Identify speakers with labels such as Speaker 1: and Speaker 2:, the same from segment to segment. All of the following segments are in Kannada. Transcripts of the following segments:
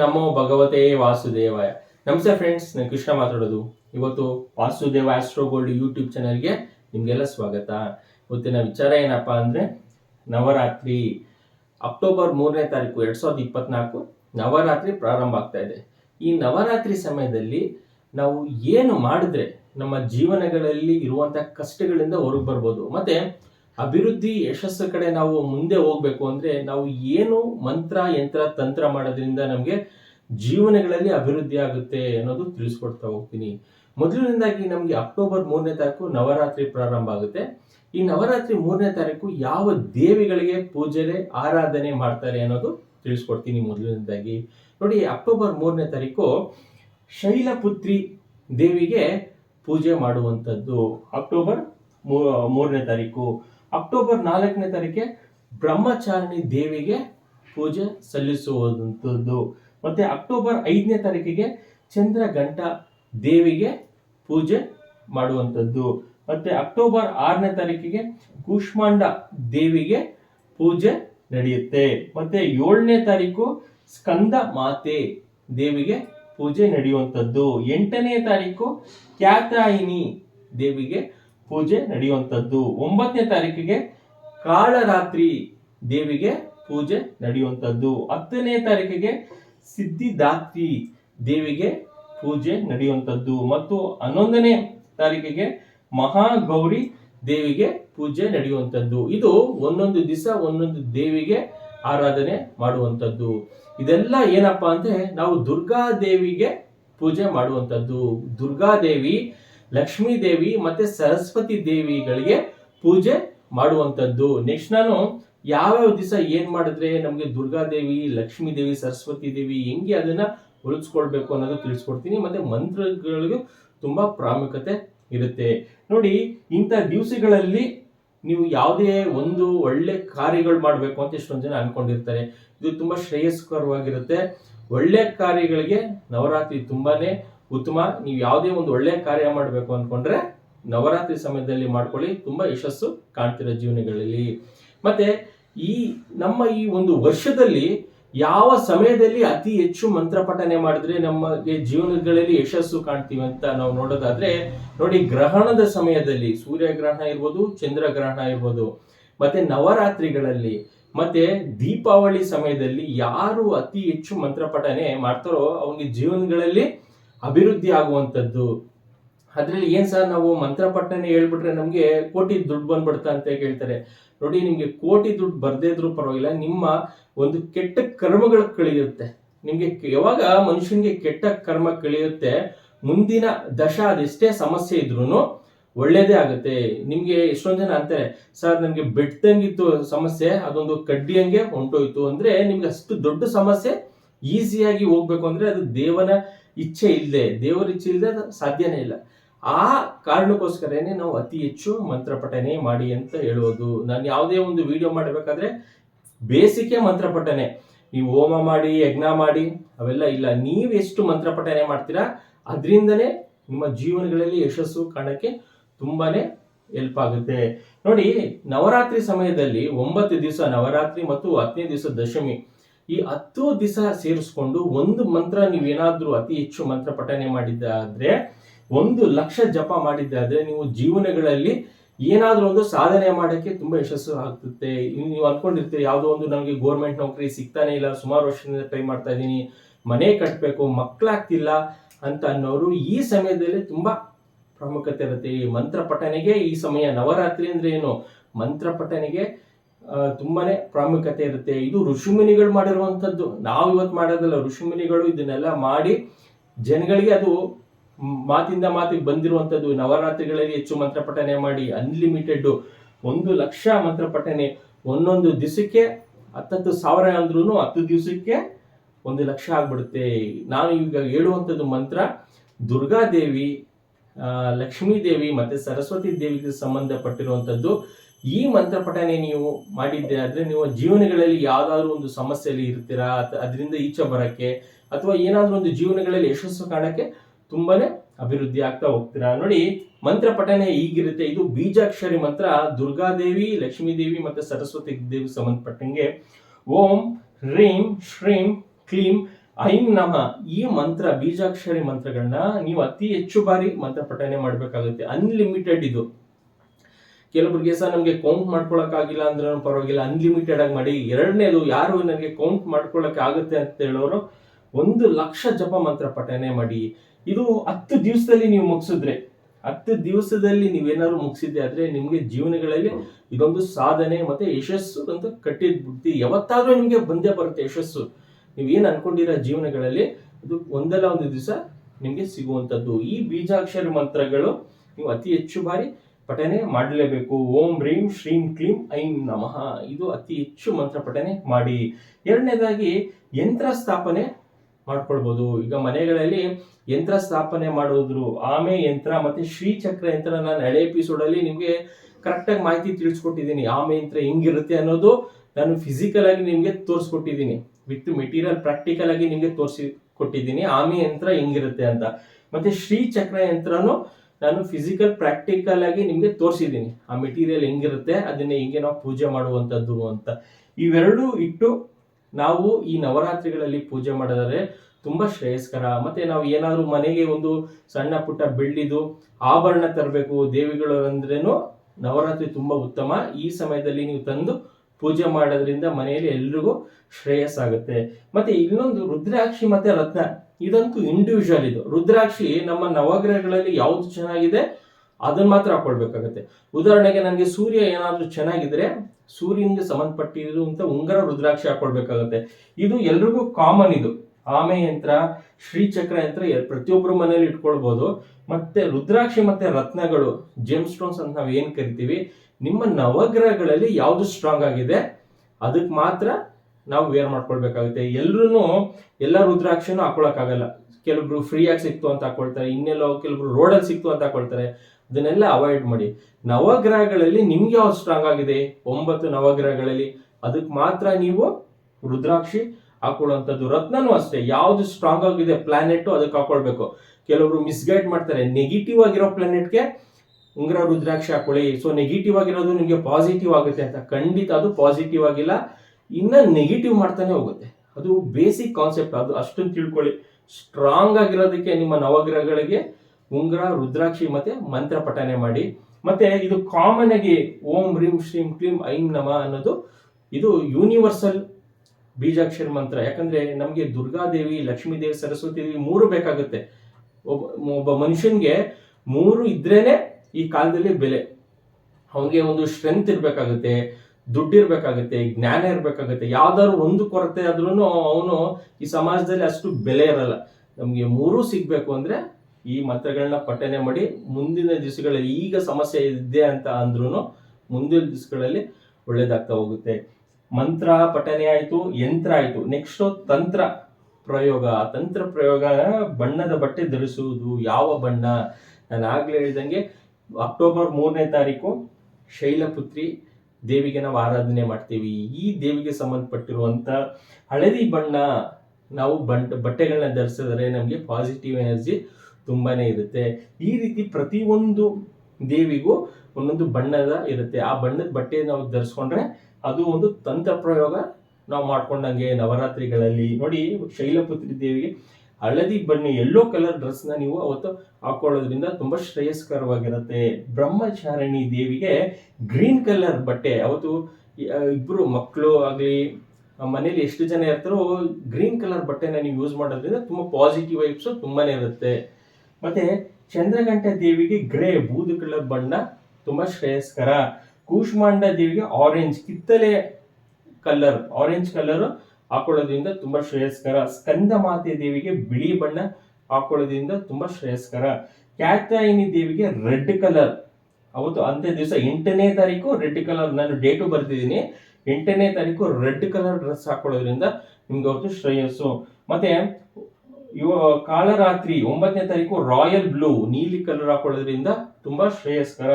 Speaker 1: ನಮೋ ಭಗವತೆ ವಾಸುದೇವಾಯ. ನಮಸ್ತೆ ಫ್ರೆಂಡ್ಸ್ ನಾನು ಕೃಷ್ಣ ಮಾತಾಡೋದು. ಇವತ್ತು ವಾಸುದೇವ ಆಸ್ಟ್ರೋ ಗೋಲ್ಡ್ ಯೂಟ್ಯೂಬ್ ಚಾನಲ್ಗೆ ನಿಮಗೆಲ್ಲ ಸ್ವಾಗತ. ಇವತ್ತಿನ ವಿಚಾರ ಏನಪ್ಪ ಅಂದರೆ, ನವರಾತ್ರಿ ಅಕ್ಟೋಬರ್ ಮೂರನೇ ತಾರೀಕು ಎರಡು ಸಾವಿರದ ಇಪ್ಪತ್ನಾಲ್ಕು ನವರಾತ್ರಿ ಪ್ರಾರಂಭ ಆಗ್ತಾ ಇದೆ. ಈ ನವರಾತ್ರಿ ಸಮಯದಲ್ಲಿ ನಾವು ಏನು ಮಾಡಿದ್ರೆ ನಮ್ಮ ಜೀವನಗಳಲ್ಲಿ ಇರುವಂಥ ಕಷ್ಟಗಳಿಂದ ಹೊರಗೆ ಬರ್ಬೋದು. ಮತ್ತೆ ಅಭಿವೃದ್ಧಿ ಯಶಸ್ಸು ಕಡೆ ನಾವು ಮುಂದೆ ಹೋಗ್ಬೇಕು ಅಂದ್ರೆ ನಾವು ಏನು ಮಂತ್ರ, ಯಂತ್ರ, ತಂತ್ರ ಮಾಡೋದ್ರಿಂದ ನಮಗೆ ಜೀವನಗಳಲ್ಲಿ ಅಭಿವೃದ್ಧಿ ಆಗುತ್ತೆ ಅನ್ನೋದು ತಿಳಿಸ್ಕೊಡ್ತಾ ಹೋಗ್ತೀನಿ. ಮೊದಲನೇದಾಗಿ ನಮಗೆ ಅಕ್ಟೋಬರ್ ಮೂರನೇ ತಾರೀಕು ನವರಾತ್ರಿ ಪ್ರಾರಂಭ ಆಗುತ್ತೆ. ಈ ನವರಾತ್ರಿ ಮೂರನೇ ತಾರೀಕು ಯಾವ ದೇವಿಗಳಿಗೆ ಪೂಜೆ ಆರಾಧನೆ ಮಾಡ್ತಾರೆ ಅನ್ನೋದು ತಿಳಿಸ್ಕೊಡ್ತೀನಿ ಮೊದಲನೇದಾಗಿ. ನೋಡಿ, ಅಕ್ಟೋಬರ್ ಮೂರನೇ ತಾರೀಕು ಶೈಲಪುತ್ರಿ ದೇವಿಗೆ ಪೂಜೆ ಮಾಡುವಂಥದ್ದು ಅಕ್ಟೋಬರ್ ಮೂರನೇ ತಾರೀಕು. ಅಕ್ಟೋಬರ್ ನಾಲ್ಕನೇ ತಾರೀಕೆ ಬ್ರಹ್ಮಚಾರಿಣಿ ದೇವಿಗೆ ಪೂಜೆ ಸಲ್ಲಿಸುವಂಥದ್ದು. ಮತ್ತೆ ಅಕ್ಟೋಬರ್ ಐದನೇ ತಾರೀಕಿಗೆ ಚಂದ್ರಘಂಟ ದೇವಿಗೆ ಪೂಜೆ ಮಾಡುವಂಥದ್ದು. ಮತ್ತೆ ಅಕ್ಟೋಬರ್ ಆರನೇ ತಾರೀಕಿಗೆ ಕೂಷ್ಮಾಂಡ ದೇವಿಗೆ ಪೂಜೆ ನಡೆಯುತ್ತೆ. ಮತ್ತೆ ಏಳನೇ ತಾರೀಕು ಸ್ಕಂದ ಮಾತೆ ದೇವಿಗೆ ಪೂಜೆ ನಡೆಯುವಂಥದ್ದು. ಎಂಟನೇ ತಾರೀಕು ಕ್ಯಾತಾಯಿನಿ ದೇವಿಗೆ ಪೂಜೆ ನಡೆಯುವಂಥದ್ದು. ಒಂಬತ್ತನೇ ತಾರೀಕಿಗೆ ಕಾಳರಾತ್ರಿ ದೇವಿಗೆ ಪೂಜೆ ನಡೆಯುವಂಥದ್ದು. ಹತ್ತನೇ ತಾರೀಕಿಗೆ ಸಿದ್ಧಿದಾತ್ರಿ ದೇವಿಗೆ ಪೂಜೆ ನಡೆಯುವಂಥದ್ದು. ಮತ್ತು ಹನ್ನೊಂದನೇ ತಾರೀಕಿಗೆ ಮಹಾಗೌರಿ ದೇವಿಗೆ ಪೂಜೆ ನಡೆಯುವಂಥದ್ದು. ಇದು ಒಂದೊಂದು ದಿವಸ ಒಂದೊಂದು ದೇವಿಗೆ ಆರಾಧನೆ ಮಾಡುವಂಥದ್ದು. ಇದೆಲ್ಲ ಏನಪ್ಪಾ ಅಂದ್ರೆ ನಾವು ದುರ್ಗಾ ದೇವಿಗೆ ಪೂಜೆ ಮಾಡುವಂಥದ್ದು. ದುರ್ಗಾದೇವಿ ಲಕ್ಷ್ಮೀ ದೇವಿ ಮತ್ತೆ ಸರಸ್ವತಿ ದೇವಿಗಳಿಗೆ ಪೂಜೆ ಮಾಡುವಂಥದ್ದು. ನೆಕ್ಸ್ಟ್ ನಾನು ಯಾವ್ಯಾವ ದಿವಸ ಏನ್ ಮಾಡಿದ್ರೆ ನಮಗೆ ದುರ್ಗಾದೇವಿ ಲಕ್ಷ್ಮೀ ದೇವಿ, ಸರಸ್ವತಿ ದೇವಿ ಹೆಂಗೆ ಅದನ್ನ ಉಳಿಸ್ಕೊಳ್ಬೇಕು ಅನ್ನೋದು ತಿಳಿಸ್ಕೊಡ್ತೀನಿ. ಮತ್ತೆ ಮಂತ್ರಗಳಿಗೂ ತುಂಬಾ ಪ್ರಾಮುಖ್ಯತೆ ಇರುತ್ತೆ. ನೋಡಿ, ಇಂಥ ದಿವಸಗಳಲ್ಲಿ ನೀವು ಯಾವುದೇ ಒಂದು ಒಳ್ಳೆ ಕಾರ್ಯಗಳು ಮಾಡಬೇಕು ಅಂತ ಎಷ್ಟೊಂದು ಜನ ಅನ್ಕೊಂಡಿರ್ತಾರೆ. ಇದು ತುಂಬಾ ಶ್ರೇಯಸ್ಕರವಾಗಿರುತ್ತೆ. ಒಳ್ಳೆ ಕಾರ್ಯಗಳಿಗೆ ನವರಾತ್ರಿ ತುಂಬಾನೇ ಉತ್ತಮ, ನೀವು ಯಾವುದೇ ಒಂದು ಒಳ್ಳೆಯ ಕಾರ್ಯ ಮಾಡಬೇಕು ಅಂದ್ಕೊಂಡ್ರೆ ನವರಾತ್ರಿ ಸಮಯದಲ್ಲಿ ಮಾಡ್ಕೊಳ್ಳಿ, ತುಂಬಾ ಯಶಸ್ಸು ಕಾಣ್ತಿರೋ ಜೀವನಗಳಲ್ಲಿ. ಮತ್ತೆ ಈ ನಮ್ಮ ಈ ಒಂದು ವರ್ಷದಲ್ಲಿ ಯಾವ ಸಮಯದಲ್ಲಿ ಅತಿ ಹೆಚ್ಚು ಮಂತ್ರ ಪಠನೆ ಮಾಡಿದ್ರೆ ನಮಗೆ ಜೀವನಗಳಲ್ಲಿ ಯಶಸ್ಸು ಕಾಣ್ತೀವಿ ಅಂತ ನಾವು ನೋಡೋದಾದ್ರೆ, ನೋಡಿ ಗ್ರಹಣದ ಸಮಯದಲ್ಲಿ ಸೂರ್ಯಗ್ರಹಣ ಇರ್ಬೋದು ಚಂದ್ರಗ್ರಹಣ ಇರ್ಬೋದು, ಮತ್ತೆ ನವರಾತ್ರಿಗಳಲ್ಲಿ, ಮತ್ತೆ ದೀಪಾವಳಿ ಸಮಯದಲ್ಲಿ ಯಾರು ಅತಿ ಹೆಚ್ಚು ಮಂತ್ರ ಪಠನೆ ಮಾಡ್ತಾರೋ ಅವನಿಗೆ ಜೀವನಗಳಲ್ಲಿ ಅಭಿವೃದ್ಧಿ ಆಗುವಂಥದ್ದು ಅದರಲ್ಲಿ ಏನು ಸರ್ ನಾವು ಮಂತ್ರ ಪಠನೆ ಹೇಳ್ಬಿಟ್ರೆ ನಮಗೆ ಕೋಟಿ ದುಡ್ಡು ಬಂದ್ಬಿಡ್ತಾ ಅಂತ ಕೇಳ್ತಾರೆ. ನೋಡಿ, ನಿಮಗೆ ಕೋಟಿ ದುಡ್ಡು ಬರ್ದೇ ಇದ್ರೂ ಪರವಾಗಿಲ್ಲ, ನಿಮ್ಮ ಒಂದು ಕೆಟ್ಟ ಕರ್ಮಗಳು ಕಳಿಯುತ್ತೆ. ನಿಮಗೆ ಯಾವಾಗ ಮನುಷ್ಯನಿಗೆ ಕೆಟ್ಟ ಕರ್ಮ ಕಳಿಯುತ್ತೆ, ಮುಂದಿನ ದಶ ಅದೆಷ್ಟೇ ಸಮಸ್ಯೆ ಇದ್ರೂ ಒಳ್ಳೇದೇ ಆಗುತ್ತೆ. ನಿಮಗೆ ಎಷ್ಟೊಂದು ಜನ ಅಂತಾರೆ, ಸರ್ ನನಗೆ ಬೆಟ್ಟಂಗಿತ್ತು ಸಮಸ್ಯೆ, ಅದೊಂದು ಕಡ್ಡಿ ಹಂಗೆ ಹೊಂಟೋಯ್ತು. ಅಂದ್ರೆ ನಿಮ್ಗೆ ಅಷ್ಟು ದೊಡ್ಡ ಸಮಸ್ಯೆ ಈಸಿಯಾಗಿ ಹೋಗ್ಬೇಕು ಅಂದ್ರೆ ಅದು ದೇವನ ಇಚ್ಛೆ ಇಲ್ಲದೆ, ದೇವರ ಇಚ್ಛೆ ಇಲ್ಲದೆ ಸಾಧ್ಯನೇ ಇಲ್ಲ. ಆ ಕಾರಣಕ್ಕೋಸ್ಕರನೇ ನಾವು ಅತಿ ಹೆಚ್ಚು ಮಂತ್ರ ಪಠನೆ ಮಾಡಿ ಅಂತ ಹೇಳೋದು ನಾನು ಯಾವುದೇ ಒಂದು ವಿಡಿಯೋ ಮಾಡಬೇಕಾದ್ರೆ ಬೇಸಿಕೆ ಮಂತ್ರ ಪಠನೆ ನೀವು ಹೋಮ ಮಾಡಿ, ಯಜ್ಞ ಮಾಡಿ, ಅವೆಲ್ಲ ಇಲ್ಲ. ನೀವು ಎಷ್ಟು ಮಂತ್ರ ಪಠನೆ ಮಾಡ್ತೀರಾ, ಅದರಿಂದನೇ ನಿಮ್ಮ ಜೀವನಗಳಲ್ಲಿ ಯಶಸ್ಸು ಕಾಣಕ್ಕೆ ತುಂಬಾನೇ ಹೆಲ್ಪ್ ಆಗುತ್ತೆ. ನೋಡಿ, ನವರಾತ್ರಿ ಸಮಯದಲ್ಲಿ ಒಂಬತ್ತು ದಿವಸ ನವರಾತ್ರಿ ಮತ್ತು ಹತ್ತನೇ ದಿವಸ ದಶಮಿ. ಈ ಹತ್ತು ದಿವಸ ಸೇರಿಸ್ಕೊಂಡು ಒಂದು ಮಂತ್ರ ನೀವೇನಾದ್ರೂ ಅತಿ ಹೆಚ್ಚು ಮಂತ್ರ ಪಠನೆ ಮಾಡಿದ್ದಾದ್ರೆ, ಒಂದು ಲಕ್ಷ ಜಪ ಮಾಡಿದ್ದಾದ್ರೆ ನೀವು ಜೀವನಗಳಲ್ಲಿ ಏನಾದ್ರೂ ಒಂದು ಸಾಧನೆ ಮಾಡೋಕ್ಕೆ ತುಂಬಾ ಯಶಸ್ಸು ಆಗ್ತದೆ. ನೀವು ಅನ್ಕೊಂಡಿರ್ತೀರಿ, ಯಾವುದೋ ಒಂದು ನಮಗೆ ಗೋರ್ಮೆಂಟ್ ನೌಕರಿ ಸಿಗ್ತಾನೆ ಇಲ್ಲ, ಸುಮಾರು ವರ್ಷದಿಂದ ಟ್ರೈ ಮಾಡ್ತಾ ಇದ್ದೀನಿ, ಮನೆ ಕಟ್ಟಬೇಕು ಮಕ್ಕಳಾಗ್ತಿಲ್ಲ ಅಂತ ಅನ್ನೋರು ಈ ಸಮಯದಲ್ಲಿ ತುಂಬಾ ಪ್ರಾಮುಖ್ಯತೆ ಇರುತ್ತೆ. ಈ ಮಂತ್ರ ಪಠನೆಗೆ ಈ ಸಮಯ ನವರಾತ್ರಿ ಅಂದ್ರೆ ಏನು? ಮಂತ್ರ ಪಠನೆಗೆ ತುಂಬಾನೇ ಪ್ರಾಮುಖ್ಯತೆ ಇರುತ್ತೆ. ಇದು ಋಷಿಮುನಿಗಳು ಮಾಡಿರುವಂತದ್ದು ನಾವು ಇವತ್ತು ಮಾಡೋದಲ್ಲ, ಋಷಿಮುನಿಗಳು ಇದನ್ನೆಲ್ಲ ಮಾಡಿ ಜನಗಳಿಗೆ ಅದು ಮಾತಿಂದ ಮಾತಿಗೆ ಬಂದಿರುವಂತದ್ದು ನವರಾತ್ರಿಗಳಲ್ಲಿ ಹೆಚ್ಚು ಮಂತ್ರ ಪಠನೆ ಮಾಡಿ ಅನ್ಲಿಮಿಟೆಡ್ ಒಂದು ಲಕ್ಷ ಮಂತ್ರ ಪಠನೆ ಒಂದೊಂದು ದಿವಸಕ್ಕೆ ಹತ್ತತ್ತು ಸಾವಿರ ಅಂದ್ರೂ ಹತ್ತು ದಿವಸಕ್ಕೆ ಒಂದು ಲಕ್ಷ ಆಗ್ಬಿಡುತ್ತೆ. ನಾನು ಈಗ ಹೇಳುವಂಥದ್ದು ಮಂತ್ರ, ದುರ್ಗಾದೇವಿ ಲಕ್ಷ್ಮೀ ದೇವಿ ಮತ್ತೆ ಸರಸ್ವತಿ ದೇವಿಗೆ ಸಂಬಂಧಪಟ್ಟಿರುವಂಥದ್ದು. ಈ ಮಂತ್ರ ಪಠನೆ ನೀವು ಮಾಡಿದ್ದೆ ಆದ್ರೆ ನೀವು ಜೀವನಗಳಲ್ಲಿ ಯಾವ್ದಾದ್ರು ಒಂದು ಸಮಸ್ಯೆಯಲ್ಲಿ ಇರ್ತೀರಾ? ಅದರಿಂದ ಈಚೆ ಬರಕ್ಕೆ ಅಥವಾ ಏನಾದ್ರೂ ಒಂದು ಜೀವನಗಳಲ್ಲಿ ಯಶಸ್ಸು ಕಾಣಕ್ಕೆ ತುಂಬಾನೇ ಅಭಿವೃದ್ಧಿ ಆಗ್ತಾ ಹೋಗ್ತೀರಾ? ನೋಡಿ ಮಂತ್ರ ಪಠನೆ ಹೀಗಿರುತ್ತೆ ಇದು ಬೀಜಾಕ್ಷರಿ ಮಂತ್ರ. ದುರ್ಗಾದೇವಿ, ಲಕ್ಷ್ಮೀದೇವಿ ಮತ್ತೆ ಸರಸ್ವತಿ ದೇವಿ ಸಂಬಂಧಪಟ್ಟಂಗೆ ಓಂ, ಹ್ರೀಂ, ಶ್ರೀಂ, ಕ್ಲೀಂ, ಐಂ ನಮ. ಈ ಮಂತ್ರ, ಬೀಜಾಕ್ಷರಿ ಮಂತ್ರಗಳನ್ನ ನೀವು ಅತಿ ಹೆಚ್ಚು ಬಾರಿ ಮಂತ್ರ ಪಠನೆ ಮಾಡಬೇಕಾಗುತ್ತೆ. ಅನ್ಲಿಮಿಟೆಡ್ ಇದು. ಕೆಲವರಿಗೆ ಸಹ ನಮಗೆ ಕೌಂಟ್ ಮಾಡ್ಕೊಳಕ್ ಆಗಿಲ್ಲ ಅಂದ್ರೆ ಪರವಾಗಿಲ್ಲ. ಅನ್ಲಿಮಿಟೆಡ್ ಆಗಿ ಮಾಡಿ ಎರಡನೇದು ಯಾರು ನನಗೆ ಕೌಂಟ್ ಮಾಡ್ಕೊಳಕ್ ಆಗುತ್ತೆ ಅಂತ ಹೇಳೋರು ಒಂದು ಲಕ್ಷ ಜಪ ಮಂತ್ರ ಪಠನೆ ಮಾಡಿ. ಇದು ಹತ್ತು ದಿವಸದಲ್ಲಿ ನೀವು ಮುಗಿಸಿದ್ರೆ, ಹತ್ತು ದಿವಸದಲ್ಲಿ ನೀವೇನಾದ್ರು ಮುಗಿಸಿದ್ದೆ ಆದರೆ ನಿಮಗೆ ಜೀವನಗಳಲ್ಲಿ ಇದೊಂದು ಸಾಧನೆ ಮತ್ತೆ ಯಶಸ್ಸು ಅಂತ ಕಟ್ಟಿದ ಬುದ್ಧಿ ಯಾವತ್ತಾದ್ರೂ ನಿಮಗೆ ಬಂದೇ ಬರುತ್ತೆ ಯಶಸ್ಸು. ನೀವೇನು ಅನ್ಕೊಂಡಿರೋ ಜೀವನಗಳಲ್ಲಿ, ಅದು ಒಂದಲ್ಲ ಒಂದು ದಿವಸ ನಿಮಗೆ ಸಿಗುವಂತದ್ದು. ಈ ಬೀಜಾಕ್ಷರ ಮಂತ್ರಗಳು ನೀವು ಅತಿ ಹೆಚ್ಚು ಬಾರಿ ಪಠನೆ ಮಾಡಲೇಬೇಕು. ಓಂ ರೀಂ ಶ್ರೀಂ ಕ್ಲೀಂ ಐಂ ನಮಃ. ಇದು ಅತಿ ಹೆಚ್ಚು ಮಂತ್ರ ಪಠನೆ ಮಾಡಿ. ಎರಡನೇದಾಗಿ ಯಂತ್ರ ಸ್ಥಾಪನೆ ಮಾಡ್ಕೊಳ್ಬೋದು. ಈಗ ಮನೆಗಳಲ್ಲಿ ಯಂತ್ರ ಸ್ಥಾಪನೆ ಮಾಡೋದ್ರು. ಆಮೆ ಯಂತ್ರ ಮತ್ತೆ ಶ್ರೀಚಕ್ರ ಯಂತ್ರ ನಾನು ಹಳೆ ಎಪಿಸೋಡ್ ಅಲ್ಲಿ ನಿಮ್ಗೆ ಕರೆಕ್ಟ್ ಆಗಿ ಮಾಹಿತಿ ತಿಳಿಸ್ಕೊಟ್ಟಿದ್ದೀನಿ. ಆಮೆ ಯಂತ್ರ ಹೆಂಗಿರುತ್ತೆ ಅನ್ನೋದು ನಾನು ಫಿಸಿಕಲ್ ಆಗಿ ನಿಮ್ಗೆ ತೋರಿಸ್ಕೊಟ್ಟಿದ್ದೀನಿ. ವಿತ್ ಮೆಟೀರಿಯಲ್ ಪ್ರಾಕ್ಟಿಕಲ್ ಆಗಿ ನಿಮ್ಗೆ ತೋರಿಸಿ ಕೊಟ್ಟಿದ್ದೀನಿ. ಆಮೆ ಯಂತ್ರ ಹೆಂಗಿರುತ್ತೆ ಅಂತ. ಮತ್ತೆ ಶ್ರೀಚಕ್ರ ಯಂತ್ರನು ನಾನು ಫಿಸಿಕಲ್ ಪ್ರಾಕ್ಟಿಕಲ್ ಆಗಿ ನಿಮಗೆ ತೋರಿಸಿದ್ದೀನಿ. ಆ ಮೆಟೀರಿಯಲ್ ಹೆಂಗಿರುತ್ತೆ, ಅದನ್ನ ಹೆಂಗೆ ನಾವು ಪೂಜೆ ಮಾಡುವಂತದ್ದು ಅಂತ. ಇವೆರಡು ಇಟ್ಟು ನಾವು ಈ ನವರಾತ್ರಿಗಳಲ್ಲಿ ಪೂಜೆ ಮಾಡಿದರೆ ತುಂಬಾ ಶ್ರೇಯಸ್ಕರ. ಮತ್ತೆ ನಾವು ಏನಾದರೂ ಮನೆಗೆ ಒಂದು ಸಣ್ಣ ಪುಟ್ಟ ಬೆಳ್ಳಿದು ಆಭರಣ ತರಬೇಕು ದೇವಿಗಳು ಅಂದ್ರೇನು ನವರಾತ್ರಿ ತುಂಬಾ ಉತ್ತಮ. ಈ ಸಮಯದಲ್ಲಿ ನೀವು ತಂದು ಪೂಜೆ ಮಾಡೋದ್ರಿಂದ ಮನೆಯಲ್ಲಿ ಎಲ್ರಿಗೂ ಶ್ರೇಯಸ್ಸಾಗುತ್ತೆ. ಮತ್ತೆ ಇನ್ನೊಂದು ರುದ್ರಾಕ್ಷಿ ಮತ್ತೆ ರತ್ನ. ಇದಂತೂ ಇಂಡಿವಿಜುವಲ್ ಇದು. ರುದ್ರಾಕ್ಷಿ ನಮ್ಮ ನವಗ್ರಹಗಳಲ್ಲಿ ಯಾವ್ದು ಚೆನ್ನಾಗಿದೆ ಅದನ್ನ ಮಾತ್ರ ಹಾಕೊಳ್ಬೇಕಾಗತ್ತೆ. ಉದಾಹರಣೆಗೆ ನನಗೆ ಸೂರ್ಯ ಏನಾದರೂ ಚೆನ್ನಾಗಿದ್ರೆ, ಸೂರ್ಯನಿಗೆ ಸಂಬಂಧಪಟ್ಟಿರುವಂತ ಉಂಗರ ರುದ್ರಾಕ್ಷಿ ಹಾಕೊಳ್ಬೇಕಾಗತ್ತೆ. ಇದು ಎಲ್ರಿಗೂ ಕಾಮನ್ ಇದು. ಆಮೆ ಯಂತ್ರ, ಶ್ರೀಚಕ್ರ ಯಂತ್ರ ಪ್ರತಿಯೊಬ್ಬರ ಮನೇಲಿ ಇಟ್ಕೊಳ್ಬಹುದು ಮತ್ತೆ ರುದ್ರಾಕ್ಷಿ ಮತ್ತೆ ರತ್ನಗಳು ಜೇಮ್ ಸ್ಟೋನ್ಸ್ ಅಂತ ನಾವು ಏನ್ ಕರಿತೀವಿ, ನಿಮ್ಮ ನವಗ್ರಹಗಳಲ್ಲಿ ಯಾವುದು ಸ್ಟ್ರಾಂಗ್ ಆಗಿದೆ ಅದಕ್ಕೆ ಮಾತ್ರ ನಾವು ವೇರ್ ಮಾಡ್ಕೊಳ್ಬೇಕಾಗುತ್ತೆ. ಎಲ್ಲರೂ ಎಲ್ಲ ರುದ್ರಾಕ್ಷಿನೂ ಹಾಕೊಳಕ್ಕಾಗಲ್ಲ. ಕೆಲವೊಬ್ರು ಫ್ರೀಯಾಗಿ ಸಿಕ್ತು ಅಂತ ಹಾಕೊಳ್ತಾರೆ. ಇನ್ನೆಲ್ಲೋ ಕೆಲವರು ರೋಡಲ್ಲಿ ಸಿಕ್ತು ಅಂತ ಹಾಕೊಳ್ತಾರೆ. ಅದನ್ನೆಲ್ಲ ಅವಾಯ್ಡ್ ಮಾಡಿ. ನವಗ್ರಹಗಳಲ್ಲಿ ನಿಮ್ಗೆ ಯಾವ್ದು ಸ್ಟ್ರಾಂಗ್ ಆಗಿದೆ? ಒಂಬತ್ತು ನವಗ್ರಹಗಳಲ್ಲಿ. ಅದಕ್ಕೆ ಮಾತ್ರ ನೀವು ರುದ್ರಾಕ್ಷಿ ಹಾಕೊಳ್ಳುವಂಥದ್ದು ರತ್ನನೂ ಅಷ್ಟೇ. ಯಾವ್ದು ಸ್ಟ್ರಾಂಗ್ ಆಗಿದೆ ಪ್ಲಾನೆಟ್ ಅದಕ್ಕೆ ಹಾಕೊಳ್ಬೇಕು. ಕೆಲವರು ಮಿಸ್ಗೈಡ್ ಮಾಡ್ತಾರೆ. ನೆಗೆಟಿವ್ ಆಗಿರೋ ಪ್ಲಾನೆಟ್ಗೆ ಉಂಗ್ರ ರುದ್ರಾಕ್ಷಿ ಹಾಕೊಳ್ಳಿ. ಸೊ ನೆಗೆಟಿವ್ ಆಗಿರೋದು ನಿಮಗೆ ಪಾಸಿಟಿವ್ ಆಗುತ್ತೆ ಅಂತ. ಖಂಡಿತ ಅದು ಪಾಸಿಟಿವ್ ಆಗಿಲ್ಲ. ಇನ್ನ ನೆಗೆಟಿವ್ ಮಾಡ್ತಾನೆ ಹೋಗುತ್ತೆ. ಅದು ಬೇಸಿಕ್ ಕಾನ್ಸೆಪ್ಟ್ ಅದು ಅಷ್ಟೊಂದು ತಿಳ್ಕೊಳ್ಳಿ. ಸ್ಟ್ರಾಂಗ್ ಆಗಿರೋದಕ್ಕೆ ನಿಮ್ಮ ನವಗ್ರಹಗಳಿಗೆ ಉಂಗ್ರ, ರುದ್ರಾಕ್ಷಿ ಮತ್ತೆ ಮಂತ್ರ ಪಠನೆ ಮಾಡಿ. ಮತ್ತೆ ಇದು ಕಾಮನ್ ಆಗಿ ಓಂ, ಹ್ರೀಂ, ಶ್ರೀಂ, ಕ್ಲೀಂ, ಐಂ ನಮ ಅನ್ನೋದು ಇದು ಯೂನಿವರ್ಸಲ್ ಬೀಜಾಕ್ಷರ ಮಂತ್ರ. ಯಾಕಂದ್ರೆ ನಮಗೆ ದುರ್ಗಾದೇವಿ ಲಕ್ಷ್ಮೀ ದೇವಿ ಸರಸ್ವತಿ ದೇವಿ ಮೂರು ಬೇಕಾಗುತ್ತೆ. ಒಬ್ಬ ಒಬ್ಬ ಮನುಷ್ಯನ್ಗೆ ಮೂರು ಇದ್ರೇನೆ ಈ ಕಾಲದಲ್ಲಿ ಬೆಲೆ. ಅವನಿಗೆ ಒಂದು ಸ್ಟ್ರೆಂತ್ ಇರ್ಬೇಕಾಗುತ್ತೆ. ದುಡ್ಡು ಇರ್ಬೇಕಾಗುತ್ತೆ ಜ್ಞಾನ ಇರಬೇಕಾಗತ್ತೆ, ಯಾವ್ದಾದ್ರು ಒಂದು ಕೊರತೆ ಆದ್ರೂ ಅವನು ಈ ಸಮಾಜದಲ್ಲಿ ಅಷ್ಟು ಬೆಲೆ ಇರಲ್ಲ. ನಮಗೆ ಮೂರೂ ಸಿಗಬೇಕು ಅಂದ್ರೆ ಈ ಮಂತ್ರಗಳನ್ನ ಪಠನೆ ಮಾಡಿ ಮುಂದಿನ ದಿವಸಗಳಲ್ಲಿ ಈಗ ಸಮಸ್ಯೆ ಇದೆ ಅಂತ ಅಂದ್ರೂ ಮುಂದಿನ ದಿವಸಗಳಲ್ಲಿ ಒಳ್ಳೇದಾಗ್ತಾ ಹೋಗುತ್ತೆ. ಮಂತ್ರ ಪಠನೆ ಆಯಿತು, ಯಂತ್ರ ಆಯಿತು. ನೆಕ್ಸ್ಟ್ ತಂತ್ರ ಪ್ರಯೋಗ. ತಂತ್ರ ಪ್ರಯೋಗ ಬಣ್ಣದ ಬಟ್ಟೆ ಧರಿಸುವುದು, ಯಾವ ಬಣ್ಣ? ನಾನು ಆಗಲೇ ಹೇಳಿದಂಗೆ ಅಕ್ಟೋಬರ್ ಮೂರನೇ ತಾರೀಕು ಶೈಲಪುತ್ರಿ ದೇವಿಗೆ ನಾವು ಆರಾಧನೆ ಮಾಡ್ತೀವಿ. ಈ ದೇವಿಗೆ ಸಂಬಂಧಪಟ್ಟಿರುವಂತ ಹಳದಿ ಬಣ್ಣ ನಾವು ಬಂಟ್ ಬಟ್ಟೆಗಳನ್ನ ಧರಿಸಿದರೆ ನಮಗೆ ಪಾಸಿಟಿವ್ ಎನರ್ಜಿ ತುಂಬಾನೇ ಇರುತ್ತೆ. ಈ ರೀತಿ ಪ್ರತಿಯೊಂದು ದೇವಿಗೂ ಒಂದೊಂದು ಬಣ್ಣದ ಇರುತ್ತೆ. ಆ ಬಣ್ಣದ ಬಟ್ಟೆ ನಾವು ಧರಿಸ್ಕೊಂಡ್ರೆ ಅದು ಒಂದು ತಂತ್ರ ಪ್ರಯೋಗ ನಾವು ಮಾಡ್ಕೊಂಡಂಗೆ ನವರಾತ್ರಿಗಳಲ್ಲಿ. ನೋಡಿ ಶೈಲಪುತ್ರಿ ದೇವಿಗೆ ಹಳದಿ ಬಣ್ಣ ಎಲ್ಲೋ ಕಲರ್ ಡ್ರೆಸ್ನ ನೀವು ಅವತ್ತು ಹಾಕೊಳ್ಳೋದ್ರಿಂದ ತುಂಬಾ ಶ್ರೇಯಸ್ಕರವಾಗಿರುತ್ತೆ. ಬ್ರಹ್ಮಚಾರಿಣಿ ದೇವಿಗೆ ಗ್ರೀನ್ ಕಲರ್ ಬಟ್ಟೆ. ಅವತ್ತು ಇಬ್ಬರು ಮಕ್ಕಳು ಆಗಲಿ ಮನೇಲಿ ಎಷ್ಟು ಜನ ಇರ್ತಾರೋ ಗ್ರೀನ್ ಕಲರ್ ಬಟ್ಟೆನ ನೀವು ಯೂಸ್ ಮಾಡೋದ್ರಿಂದ ತುಂಬಾ ಪಾಸಿಟಿವ್ ವೈಬ್ಸ್ ತುಂಬಾನೇ ಇರುತ್ತೆ. ಮತ್ತೆ ಚಂದ್ರಗಂಟ ದೇವಿಗೆ ಗ್ರೇ ಬೂದು ಕಲರ್ ಬಣ್ಣ ತುಂಬಾ ಶ್ರೇಯಸ್ಕರ. ಕೂಷ್ಮಾಂಡ ದೇವಿಗೆ ಆರೆಂಜ್ ಕಿತ್ತಲೆ ಕಲರ್ ಆರೆಂಜ್ ಕಲರ್ ಹಾಕೊಳ್ಳೋದ್ರಿಂದ ತುಂಬಾ ಶ್ರೇಯಸ್ಕರ. ಸ್ಕಂದ ಮಾತೆ ದೇವಿಗೆ ಬಿಳಿ ಬಣ್ಣ ಹಾಕೊಳ್ಳೋದ್ರಿಂದ ತುಂಬಾ ಶ್ರೇಯಸ್ಕರ. ಕ್ಯಾತಾಯಿನಿ ದೇವಿಗೆ ರೆಡ್ ಕಲರ್. ಅವತ್ತು ಅಂತ ದಿವಸ ಎಂಟನೇ ತಾರೀಕು ರೆಡ್ ಕಲರ್. ನಾನು ಡೇಟು ಬರ್ತಿದ್ದೀನಿ ಎಂಟನೇ ತಾರೀಕು ರೆಡ್ ಕಲರ್ ಡ್ರೆಸ್ ಹಾಕೊಳ್ಳೋದ್ರಿಂದ ನಿಮ್ಗೆ ಅವತ್ತು ಶ್ರೇಯಸ್ಸು. ಮತ್ತೆ ಇವ ಕಾಳರಾತ್ರಿ ಒಂಬತ್ತನೇ ತಾರೀಕು ರಾಯಲ್ ಬ್ಲೂ ನೀಲಿ ಕಲರ್ ಹಾಕೊಳ್ಳೋದ್ರಿಂದ ತುಂಬಾ ಶ್ರೇಯಸ್ಕರ.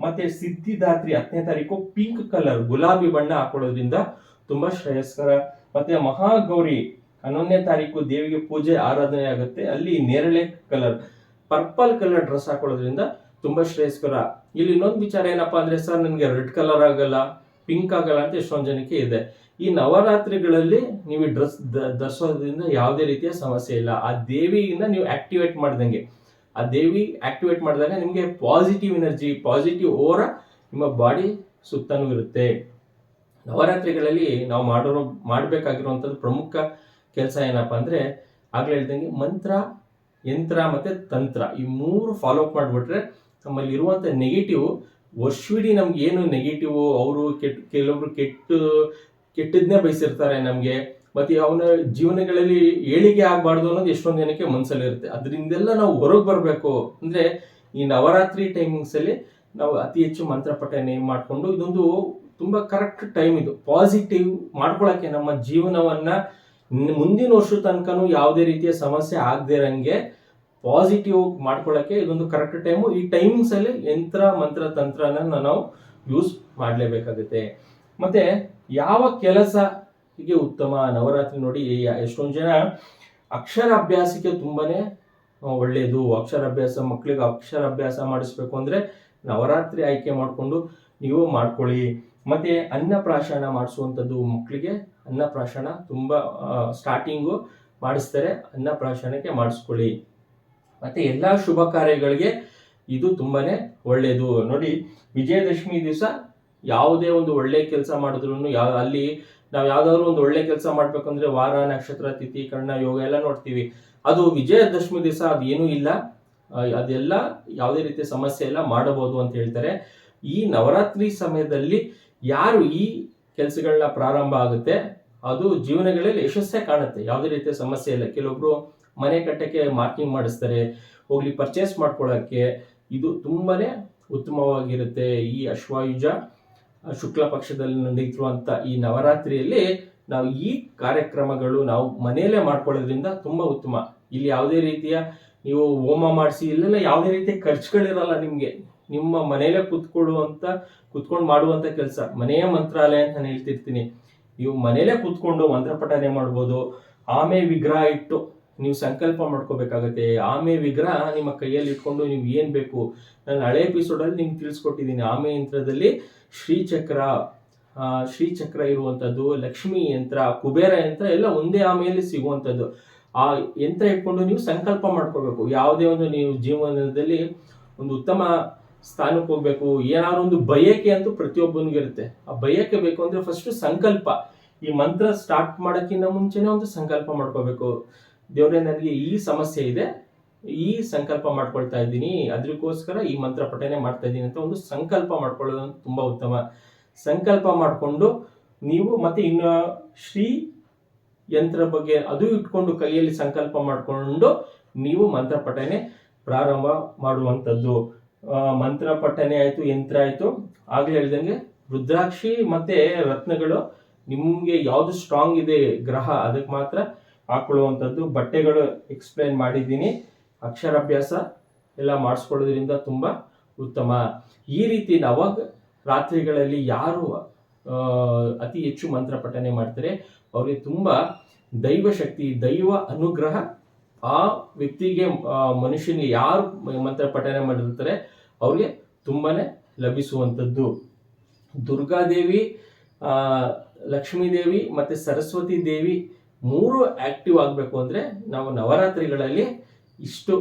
Speaker 1: ಮತ್ತೆ ಸಿದ್ಧಿದಾತ್ರಿ ಹತ್ತನೇ ತಾರೀಕು ಪಿಂಕ್ ಕಲರ್ ಗುಲಾಬಿ ಬಣ್ಣ ಹಾಕೊಳ್ಳೋದ್ರಿಂದ ತುಂಬಾ ಶ್ರೇಯಸ್ಕರ. ಮತ್ತೆ ಮಹಾಗೌರಿ ಹನ್ನೊಂದನೇ ತಾರೀಕು ದೇವಿಗೆ ಪೂಜೆ, ಆರಾಧನೆ ಆಗುತ್ತೆ. ಅಲ್ಲಿ ನೇರಳೆ ಕಲರ್ ಪರ್ಪಲ್ ಕಲರ್ ಡ್ರೆಸ್ ಹಾಕೊಳ್ಳೋದ್ರಿಂದ ತುಂಬಾ ಶ್ರೇಯಸ್ಕರ. ಇಲ್ಲಿ ಇನ್ನೊಂದು ವಿಚಾರ ಏನಪ್ಪಾ ಅಂದ್ರೆ ಸರ್, ನನಗೆ ರೆಡ್ ಕಲರ್ ಆಗಲ್ಲ ಪಿಂಕ್ ಆಗಲ್ಲ ಅಂತ ಎಷ್ಟೊಂದು ಜನಕ್ಕೆ ಇದೆ. ಈ ನವರಾತ್ರಿಗಳಲ್ಲಿ ನೀವು ಡ್ರೆಸ್ ಧರಿಸೋದ್ರಿಂದ ಯಾವುದೇ ರೀತಿಯ ಸಮಸ್ಯೆ ಇಲ್ಲ. ಆ ದೇವಿಯಿಂದ ನೀವು ಆಕ್ಟಿವೇಟ್ ಮಾಡ್ದಂಗೆ. ಆ ದೇವಿ ಆಕ್ಟಿವೇಟ್ ಮಾಡಿದಾಗ ನಿಮಗೆ ಪಾಸಿಟಿವ್ ಎನರ್ಜಿ ಪಾಸಿಟಿವ್ ಓರ ನಿಮ್ಮ ಬಾಡಿ ಸುತ್ತನೂ ಇರುತ್ತೆ. ನವರಾತ್ರಿಗಳಲ್ಲಿ ನಾವು ಮಾಡೋ ಮಾಡಬೇಕಾಗಿರುವಂಥದ್ದು ಪ್ರಮುಖ ಕೆಲಸ ಏನಪ್ಪ ಅಂದರೆ ಆಗಲೇ ಹೇಳ್ದಂಗೆ ಮಂತ್ರ, ಯಂತ್ರ ಮತ್ತು ತಂತ್ರ. ಈ ಮೂರು ಫಾಲೋ ಅಪ್ ಮಾಡಿಬಿಟ್ರೆ ನಮ್ಮಲ್ಲಿ ಇರುವಂಥ ನೆಗೆಟಿವ್ ವರ್ಷವಿಡೀ ನಮ್ಗೆ ಏನು ನೆಗೆಟಿವ್ ಅವರು ಕೆಟ್ಟ ಕೆಲವೊಬ್ರು ಕೆಟ್ಟು ಕೆಟ್ಟದನ್ನೇ ಬಯಸಿರ್ತಾರೆ ನಮಗೆ. ಮತ್ತು ಅವನ ಜೀವನಗಳಲ್ಲಿ ಏಳಿಗೆ ಆಗಬಾರ್ದು ಅನ್ನೋದು ಎಷ್ಟೊಂದು ಜನಕ್ಕೆ ಮನಸ್ಸಲ್ಲಿ ಇರುತ್ತೆ. ಅದರಿಂದೆಲ್ಲ ನಾವು ಹೊರಗೆ ಬರಬೇಕು ಅಂದರೆ ಈ ನವರಾತ್ರಿ ಟೈಮಿಂಗ್ಸಲ್ಲಿ ನಾವು ಅತಿ ಹೆಚ್ಚು ಮಂತ್ರ ಪಠನೆ ಮಾಡಿಕೊಂಡು ಇದೊಂದು ತುಂಬ ಕರೆಕ್ಟ್ ಟೈಮ್ ಇದು. ಪಾಸಿಟಿವ್ ಮಾಡ್ಕೊಳಕ್ಕೆ ನಮ್ಮ ಜೀವನವನ್ನ ಮುಂದಿನ ವರ್ಷ ತನಕನೂ ಯಾವುದೇ ರೀತಿಯ ಸಮಸ್ಯೆ ಆಗದೆ ಇರಂಗೆ ಪಾಸಿಟಿವ್ ಮಾಡ್ಕೊಳ್ಳೋಕ್ಕೆ ಇದೊಂದು ಕರೆಕ್ಟ್ ಟೈಮು ಈ ಟೈಮಿಂಗ್ಸ್ ಅಲ್ಲಿ ಯಂತ್ರ ಮಂತ್ರ ತಂತ್ರನ ನಾವು ಯೂಸ್ ಮಾಡಲೇಬೇಕಾಗುತ್ತೆ. ಮತ್ತೆ ಯಾವ ಕೆಲಸ ಹೀಗೆ ಉತ್ತಮ? ನವರಾತ್ರಿ ನೋಡಿ ಎಷ್ಟೊಂದು ಜನ ಅಕ್ಷರಾಭ್ಯಾಸಕ್ಕೆ ತುಂಬಾನೇ ಆ, ಒಳ್ಳೆಯದು ಅಕ್ಷರಾಭ್ಯಾಸ ಮಕ್ಕಳಿಗೆ ಅಕ್ಷರಾಭ್ಯಾಸ ಮಾಡಿಸ್ಬೇಕು ಅಂದ್ರೆ ನವರಾತ್ರಿ ಆಯ್ಕೆ ಮಾಡಿಕೊಂಡು ನೀವು ಮಾಡ್ಕೊಳ್ಳಿ. ಮತ್ತೆ ಅನ್ನಪ್ರಾಶನ ಮಾಡಿಸುವಂಥದ್ದು ಮಕ್ಕಳಿಗೆ ಅನ್ನಪ್ರಾಶನ ತುಂಬ ಸ್ಟಾರ್ಟಿಂಗು ಮಾಡಿಸ್ತಾರೆ. ಅನ್ನಪ್ರಾಶನಕ್ಕೆ ಮಾಡಿಸ್ಕೊಳ್ಳಿ. ಮತ್ತೆ ಎಲ್ಲ ಶುಭ ಕಾರ್ಯಗಳಿಗೆ ಇದು ತುಂಬಾನೇ ಒಳ್ಳೆಯದು ನೋಡಿ, ವಿಜಯದಶಮಿ ದಿವಸ ಯಾವುದೇ ಒಂದು ಒಳ್ಳೆ ಕೆಲಸ ಮಾಡಿದ್ರು ಯಾವ ಅಲ್ಲಿ ನಾವು ಯಾವ್ದಾದ್ರು ಒಂದು ಒಳ್ಳೆ ಕೆಲಸ ಮಾಡ್ಬೇಕಂದ್ರೆ ವಾರ, ನಕ್ಷತ್ರ, ತಿಥಿ, ಕರ್ಣ, ಯೋಗ ಎಲ್ಲ ನೋಡ್ತೀವಿ. ಅದು ವಿಜಯದಶಮಿ ದಿವಸ ಅದೇನೂ ಇಲ್ಲ. ಅದೆಲ್ಲ ಯಾವುದೇ ರೀತಿಯ ಸಮಸ್ಯೆ ಎಲ್ಲ ಮಾಡಬಹುದು ಅಂತ ಹೇಳ್ತಾರೆ. ಈ ನವರಾತ್ರಿ ಸಮಯದಲ್ಲಿ ಯಾರು ಈ ಕೆಲಸಗಳನ್ನ ಪ್ರಾರಂಭ ಆಗುತ್ತೆ, ಅದು ಜೀವನಗಳಲ್ಲಿ ಯಶಸ್ಸೇ ಕಾಣುತ್ತೆ. ಯಾವುದೇ ರೀತಿಯ ಸಮಸ್ಯೆ ಇಲ್ಲ. ಕೆಲವೊಬ್ರು ಮನೆ ಕಟ್ಟಕ್ಕೆ ಮಾರ್ಕಿಂಗ್ ಮಾಡಿಸ್ತಾರೆ, ಹೋಗ್ಲಿ ಪರ್ಚೇಸ್ ಮಾಡ್ಕೊಳ್ಳೋಕ್ಕೆ. ಇದು ತುಂಬಾನೇ ಉತ್ತಮವಾಗಿರುತ್ತೆ ಈ ಅಶ್ವಾಯುಜ. ಶುಕ್ಲ ಪಕ್ಷದಲ್ಲಿ ನಡೆಯುತ್ತಿರುವಂತ ಈ ನವರಾತ್ರಿಯಲ್ಲಿ ನಾವು ಈ ಕಾರ್ಯಕ್ರಮಗಳು ನಾವು ಮನೆಯಲ್ಲೇ ಮಾಡ್ಕೊಳ್ಳೋದ್ರಿಂದ ತುಂಬಾ ಉತ್ತಮ. ಇಲ್ಲಿ ಯಾವುದೇ ರೀತಿಯ ನೀವು ಹೋಮ ಮಾಡಿಸಿ, ಇಲ್ಲೆಲ್ಲ ಯಾವುದೇ ರೀತಿಯ ಖರ್ಚುಗಳಿರಲ್ಲ ನಿಮಗೆ. ನಿಮ್ಮ ಮನೆಯಲ್ಲೇ ಕುತ್ಕೊಳ್ಳುವಂತ, ಕುತ್ಕೊಂಡು ಮಾಡುವಂತ ಕೆಲಸ. ಮನೆಯ ಮಂತ್ರಾಲಯ ಅಂತ ನಾನು ಹೇಳ್ತಿರ್ತೀನಿ. ನೀವು ಮನೇಲೆ ಕೂತ್ಕೊಂಡು ಮಂತ್ರ ಪಠನೆ ಮಾಡ್ಬೋದು. ಆಮೆ ವಿಗ್ರಹ ಇಟ್ಟು ನೀವು ಸಂಕಲ್ಪ ಮಾಡ್ಕೋಬೇಕಾಗತ್ತೆ. ಆಮೆ ವಿಗ್ರಹ ನಿಮ್ಮ ಕೈಯಲ್ಲಿ ಇಟ್ಕೊಂಡು ನೀವು ಏನ್ ಬೇಕು? ನಾನು ಹಳೆ ಎಪಿಸೋಡಲ್ಲಿ ನಿಮ್ಗೆ ತಿಳಿಸ್ಕೊಟ್ಟಿದ್ದೀನಿ. ಆಮೆ ಯಂತ್ರದಲ್ಲಿ ಶ್ರೀಚಕ್ರ ಶ್ರೀಚಕ್ರ ಇರುವಂಥದ್ದು ಲಕ್ಷ್ಮಿ ಯಂತ್ರ, ಕುಬೇರ ಯಂತ್ರ ಎಲ್ಲ ಒಂದೇ ಆಮೆಯಲ್ಲಿ ಸಿಗುವಂಥದ್ದು ಆ ಯಂತ್ರ ಇಟ್ಕೊಂಡು ನೀವು ಸಂಕಲ್ಪ ಮಾಡ್ಕೋಬೇಕು. ಯಾವುದೇ ಒಂದು ನೀವು ಜೀವನದಲ್ಲಿ ಒಂದು ಉತ್ತಮ ಸ್ಥಾನಕ್ಕೆ ಹೋಗ್ಬೇಕು. ಏನಾದ್ರು ಒಂದು ಬಯಕೆ ಅಂತೂ ಪ್ರತಿಯೊಬ್ಬನಿಗೂ ಇರುತ್ತೆ ಆ ಬಯಕೆ ಬೇಕು ಅಂದ್ರೆ ಫಸ್ಟ್ ಸಂಕಲ್ಪ. ಈ ಮಂತ್ರ ಸ್ಟಾರ್ಟ್ ಮಾಡೋಕ್ಕಿಂತ ಮುಂಚೆನೆ ಒಂದು ಸಂಕಲ್ಪ ಮಾಡ್ಕೋಬೇಕು. ದೇವ್ರೆ, ನನಗೆ ಈ ಸಮಸ್ಯೆ ಇದೆ. ಈ ಸಂಕಲ್ಪ ಮಾಡ್ಕೊಳ್ತಾ ಇದ್ದೀನಿ. ಅದಕ್ಕೋಸ್ಕರ ಈ ಮಂತ್ರ ಪಠನೆ ಮಾಡ್ತಾ ಇದ್ದೀನಿ ಅಂತ ಒಂದು ಸಂಕಲ್ಪ ಮಾಡ್ಕೊಳ್ಳೋದು ತುಂಬಾ ಉತ್ತಮ. ಸಂಕಲ್ಪ ಮಾಡಿಕೊಂಡು ನೀವು ಮತ್ತೆ ಇನ್ನು ಶ್ರೀ ಯಂತ್ರ ಬಗ್ಗೆ ಅದು ಇಟ್ಕೊಂಡು ಕೈಯಲ್ಲಿ ಸಂಕಲ್ಪ ಮಾಡಿಕೊಂಡು ನೀವು ಮಂತ್ರ ಪಠನೆ ಪ್ರಾರಂಭ ಮಾಡುವಂಥದ್ದು. ಮಂತ್ರ ಪಠನೆ ಆಯಿತು, ಯಂತ್ರ ಆಯಿತು. ಆಗಲೇ ಹೇಳ್ದಂಗೆ ರುದ್ರಾಕ್ಷಿ ಮತ್ತೆ ರತ್ನಗಳು ನಿಮಗೆ ಯಾವುದು ಸ್ಟ್ರಾಂಗ್ ಇದೆ ಗ್ರಹ ಅದಕ್ಕೆ ಮಾತ್ರ ಹಾಕೊಳ್ಳುವಂಥದ್ದು. ಬಟ್ಟೆಗಳು ಎಕ್ಸ್ಪ್ಲೈನ್ ಮಾಡಿದ್ದೀನಿ. ಅಕ್ಷರಾಭ್ಯಾಸ ಎಲ್ಲ ಮಾಡಿಸ್ಕೊಳ್ಳೋದ್ರಿಂದ ತುಂಬ ಉತ್ತಮ. ಈ ರೀತಿ ನವ ರಾತ್ರಿಗಳಲ್ಲಿ ಯಾರು ಅತಿ ಹೆಚ್ಚು ಮಂತ್ರ ಪಠನೆ ಮಾಡ್ತಾರೆ, ಅವರಿಗೆ ತುಂಬ ದೈವ ಶಕ್ತಿ ದೈವ ಅನುಗ್ರಹ ಆ ವ್ಯಕ್ತಿಗೆ ಮನುಷ್ಯನಿಗೆ ಯಾರು ಮಂತ್ರ ಪಠನೆ ಮಾಡಿರ್ತಾರೆ, ಅವ್ರಿಗೆ ತುಂಬಾನೇ ಲಭಿಸುವಂಥದ್ದು. ದುರ್ಗಾದೇವಿ ಲಕ್ಷ್ಮೀ ದೇವಿ ಮತ್ತೆ ಸರಸ್ವತಿ ದೇವಿ ಮೂರು ಆಕ್ಟಿವ್ ಆಗಬೇಕು ಅಂದ್ರೆ ನಾವು ನವರಾತ್ರಿಗಳಲ್ಲಿ ಇಷ್ಟು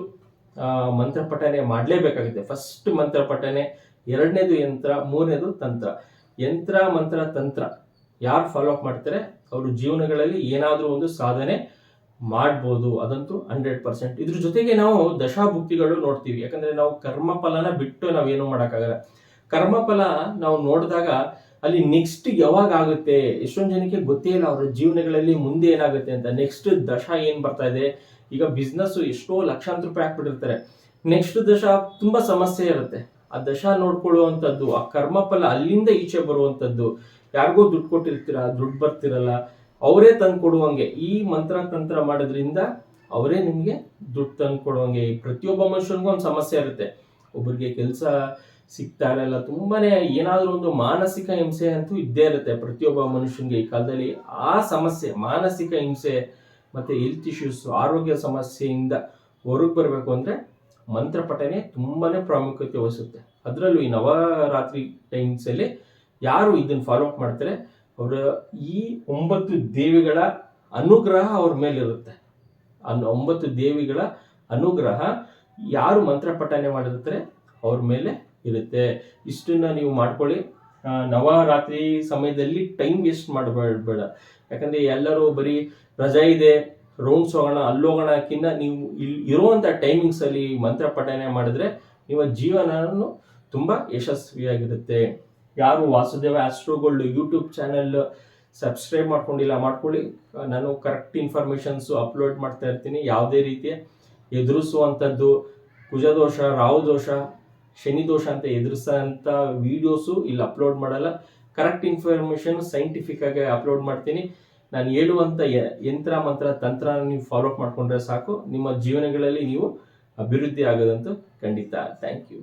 Speaker 1: ಮಂತ್ರ ಪಠನೆ ಮಾಡಲೇಬೇಕಾಗುತ್ತೆ. ಫಸ್ಟ್ ಮಂತ್ರ ಪಠನೆ, ಎರಡನೇದು ಯಂತ್ರ, ಮೂರನೇದು ತಂತ್ರ. ಯಂತ್ರ, ಮಂತ್ರ, ತಂತ್ರ ಯಾರು ಫಾಲೋ ಅಪ್ ಮಾಡ್ತಾರೆ, ಅವರು ಜೀವನಗಳಲ್ಲಿ ಏನಾದರೂ ಒಂದು ಸಾಧನೆ ಮಾಡ್ಬೋದು ಅದಂತೂ ಹಂಡ್ರೆಡ್ ಪರ್ಸೆಂಟ್ ಇದ್ರ ಜೊತೆಗೆ ನಾವು ದಶಾಭುಕ್ತಿಗಳು ನೋಡ್ತೀವಿ. ಯಾಕಂದ್ರೆ ನಾವು ಕರ್ಮಫಲನ ಬಿಟ್ಟು ನಾವೇನು ಮಾಡೋಕ್ಕಾಗಲ್ಲ. ಕರ್ಮಫಲ ನಾವು ನೋಡಿದಾಗ ಅಲ್ಲಿ ನೆಕ್ಸ್ಟ್ ಯಾವಾಗ ಆಗುತ್ತೆ? ಎಷ್ಟೊಂದು ಜನಕ್ಕೆ ಗೊತ್ತೇ ಇಲ್ಲ. ಅವರ ಜೀವನಗಳಲ್ಲಿ ಮುಂದೆ ಏನಾಗುತ್ತೆ ಅಂತ. ನೆಕ್ಸ್ಟ್ ದಶ ಏನು ಬರ್ತಾ ಇದೆ? ಈಗ ಬಿಸ್ನೆಸ್ ಎಷ್ಟೋ ಲಕ್ಷಾಂತರ ರೂಪಾಯಿ ಹಾಕ್ಬಿಟ್ಟಿರ್ತಾರೆ. ನೆಕ್ಸ್ಟ್ ದಶ ತುಂಬಾ ಸಮಸ್ಯೆ ಇರುತ್ತೆ. ಆ ದಶ ನೋಡ್ಕೊಳ್ಳುವಂಥದ್ದು, ಆ ಕರ್ಮಫಲ ಅಲ್ಲಿಂದ ಈಚೆ ಬರುವಂಥದ್ದು. ಯಾರಿಗೋ ದುಡ್ಡು ಕೊಟ್ಟಿರ್ತೀರ? ದುಡ್ಡು ಬರ್ತಿರಲ್ಲ. ಅವರೇ ತಂದು ಕೊಡುವಂಗೆ. ಈ ಮಂತ್ರ ತಂತ್ರ ಮಾಡೋದ್ರಿಂದ ಅವರೇ ನಿಮಗೆ ದುಡ್ಡು ತಂದು ಕೊಡುವಂಗೆ. ಪ್ರತಿಯೊಬ್ಬ ಮನುಷ್ಯನಿಗೂ ಒಂದು ಸಮಸ್ಯೆ ಇರುತ್ತೆ. ಒಬ್ಬರಿಗೆ ಕೆಲಸ ಸಿಗ್ತಾ ಇರಲ್ಲ ತುಂಬಾನೇ ಏನಾದರೂ ಒಂದು ಮಾನಸಿಕ ಹಿಂಸೆ ಅಂತೂ ಇದ್ದೇ ಇರುತ್ತೆ ಪ್ರತಿಯೊಬ್ಬ ಮನುಷ್ಯನಿಗೆ ಈ ಕಾಲದಲ್ಲಿ. ಆ ಸಮಸ್ಯೆ, ಮಾನಸಿಕ ಹಿಂಸೆ ಮತ್ತೆ ಹೆಲ್ತ್ ಇಶ್ಯೂಸ್ ಆರೋಗ್ಯ ಸಮಸ್ಯೆಯಿಂದ ಹೊರಗೆ ಬರಬೇಕು ಅಂದ್ರೆ ಮಂತ್ರ ಪಠನೆ ತುಂಬಾನೇ ಪ್ರಾಮುಖ್ಯತೆ ವಹಿಸುತ್ತೆ. ಅದರಲ್ಲೂ ಈ ನವರಾತ್ರಿ ಟೈಮ್ಸ್ ಅಲ್ಲಿ ಯಾರು ಇದನ್ನ ಫಾಲೋ ಅಪ್ ಮಾಡ್ತಾರೆ? ಅವರ ಈ ಒಂಬತ್ತು ದೇವಿಗಳ ಅನುಗ್ರಹ ಅವ್ರ ಮೇಲಿರುತ್ತೆ. ಅನ್ ಒಂಬತ್ತು ದೇವಿಗಳ ಅನುಗ್ರಹ ಯಾರು ಮಂತ್ರ ಪಠನೆ ಮಾಡಿರ್ತಾರೆ ಅವ್ರ ಮೇಲೆ ಇರುತ್ತೆ. ಇಷ್ಟನ್ನ ನೀವು ಮಾಡ್ಕೊಳ್ಳಿ. ನವರಾತ್ರಿ ಸಮಯದಲ್ಲಿ ಟೈಮ್ ವೇಸ್ಟ್ ಮಾಡಬೇಡ ಯಾಕಂದ್ರೆ ಎಲ್ಲರೂ ಬರೀ ರಜಾ ಇದೆ ರೌಂಡ್ಸ್ ಹೋಗೋಣ ಅಲ್ಲೋಗೋಣಕ್ಕಿಂತ ನೀವು ಇಲ್ಲಿ ಇರುವಂಥ ಟೈಮಿಂಗ್ಸ್ ಅಲ್ಲಿ ಮಂತ್ರ ಪಠನೆ ಮಾಡಿದ್ರೆ ನಿಮ್ಮ ಜೀವನನೂ ತುಂಬಾ ಯಶಸ್ವಿಯಾಗಿರುತ್ತೆ. ಯಾರು Vasudeva astro gold YouTube channel subscribe ಮಾಡ್ಕೊಂಡಿಲ್ಲ, ಮಾಡ್ಕೊಳ್ಳಿ. ನಾನು ಕರೆಕ್ಟ್ ಇನ್ಫಾರ್ಮೇಷನ್ಸು ಅಪ್ಲೋಡ್ ಮಾಡ್ತಾ ಇರ್ತೀನಿ. ಯಾವುದೇ ರೀತಿಯ ಎದುರಿಸುವಂಥದ್ದು, ಕುಜದೋಷ ರಾಹು ದೋಷ ಶನಿ ದೋಷ ಅಂತ ಎದುರಿಸೋಂಥ ವೀಡಿಯೋಸು ಇಲ್ಲಿ ಅಪ್ಲೋಡ್ ಮಾಡಲ್ಲ. ಕರೆಕ್ಟ್ ಇನ್ಫಾರ್ಮೇಷನ್ ಸೈಂಟಿಫಿಕ್ ಆಗಿ ಅಪ್ಲೋಡ್ ಮಾಡ್ತೀನಿ. ನಾನು ಹೇಳುವಂಥ ಯಂತ್ರ, ಮಂತ್ರ, ತಂತ್ರ ನೀವು ಫಾಲೋ ಮಾಡಿಕೊಂಡ್ರೆ ಮಾಡ್ಕೊಂಡ್ರೆ ಸಾಕು. ನಿಮ್ಮ ಜೀವನಗಳಲ್ಲಿ ನೀವು ಅಭಿವೃದ್ಧಿ ಆಗೋದಂತೂ ಖಂಡಿತ. Thank you